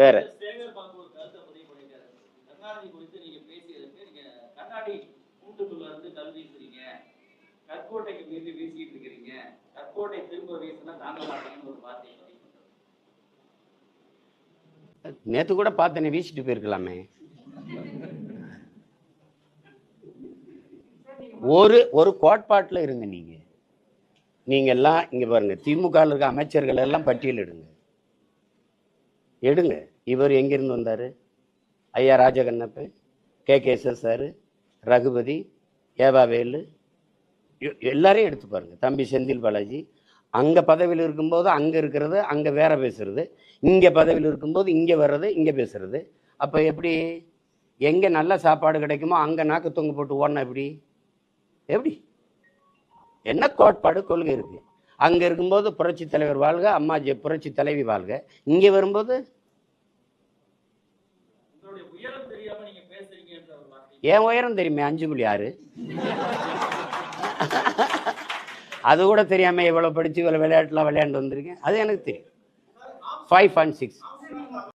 வேற. கற்கோட்டைக்கு மீது வீசிட்டு இருக்கிறீங்க. கற்கோட்டை திரும்ப வீசினா தாங்க மாட்டீங்கன்னு ஒரு. நேத்து கூட பார்த்தேனே வீசிட்டு போயிருக்கலாமே. ஒரு ஒரு கோட்பாட்டில் இருங்க நீங்க. நீங்க எல்லாம் இங்க பாருங்க திமுக இருக்க அமைச்சர்கள் எல்லாம் பட்டியல் எடுங்க. இவர் எங்கிருந்து வந்தார்? ஐயா ராஜகண்ணப்பு கே. கேசர் சார் ரகுபதி ஏபாவேலு எல்லாரையும் எடுத்து பாருங்கள் தம்பி செந்தில் பாலாஜி. அங்கே பதவியில் இருக்கும்போது அங்கே இருக்கிறது அங்கே வேற பேசுறது. இங்கே பதவியில் இருக்கும்போது இங்கே வர்றது இங்கே பேசுறது. அப்போ எப்படி? எங்கே நல்ல சாப்பாடு கிடைக்குமோ அங்கே நாக்கு தொங்க போட்டு ஓடனா எப்படி? எப்படி? என்ன கோட்பாடு கொள்கை இருக்குது அங்க இருக்கும்போது புரட்சி தலைவர் வாழ்க அம்மா ஜெ புரட்சி தலைவி வாழ்க. இங்க வரும்போது? என் உயரம் தெரியுமே அஞ்சு புள்ளி ஆறு. அது கூட தெரியாம இவ்வளவு படிச்சு இவ்வளவு விளையாட்டுலாம் விளையாண்டு வந்திருக்கேன். அது எனக்கு தெரியும். Five point six